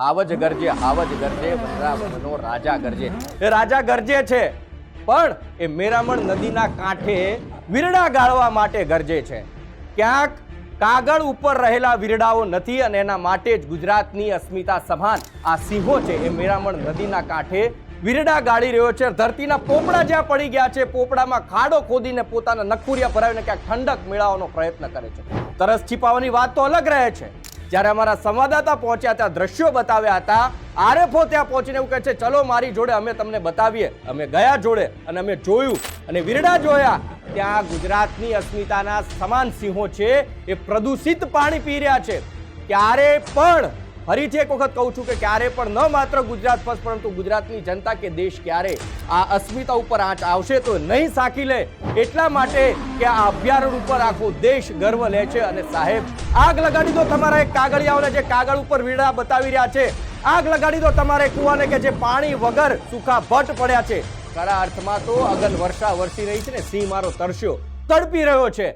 હાવજ ગરજે હાવજ ગરજે, વનરાવનનો રાજા ગરજે. એ રાજા ગરજે છે, પણ એ મેરામણ નદીના કાંઠે વીરડા ગાળવા માટે ગરજે છે. ક્યાંક કાગળ ઉપર રહેલા વીરડાઓ નથી અને એના માટે જ ગુજરાતની અસ્મિતા સમાન, આ સિંહો છે, એ મેરામણ નદીના કાંઠે વીરડા ગાળી રહ્યો છે. ધરતીના પોપડા જ્યાં પડી ગયા છે, પોપડામાં ખાડો ખોદીને પોતાના નખુરિયા ભરાવીને ક્યાંક ઠંડક મેળવવાનો પ્રયત્ન કરે છે. તરસ છીપાવાની વાત તો અલગ રહે છે. જ્યારે અમારા સંવાદદાતા પહોંચ્યા, ત્યાં દ્રશ્યો બતાવ્યા હતા. આરએફઓ ત્યાં પહોંચીને એવું કહે છે, ચલો, મારી જોડે અમે તમને બતાવીએ. અમે ગયા જોડે અને અમે જોયું અને વીરડા જોયા. ત્યાં ગુજરાતની અસ્મિતાના સમાન સિંહો છે, એ પ્રદૂષિત પાણી પી રહ્યા છે. ક્યારે પણ ફરીથી એક વખત કહું છું કે ક્યારે પણ ન માત્ર ગુજરાત ફર્સ્ટ, પરંતુ ગુજરાતની જનતા કે દેશ ક્યારે આ અસ્મિતા ઉપર આંચ આવશે તો નહીં સાકી લે એટલા માટે કે આ અભયારણ્ય ઉપર આખો દેશ ગર્વ લે છે. અને સાહેબ, આગ લગાડી દો તમારા એક કાગળિયાઓને જે કાગળ ઉપર વીડા બતાવી રહ્યા છે. આગ લગાડી દો તમારે કુવાને કે જે પાણી વગર સુખા ભટ્ટ પડ્યા છે. ખરા અર્થમાં તો અગન વર્ષા વરસી રહી છે ને સિંહ મારો તરસ્યો, તડપી રહ્યો છે.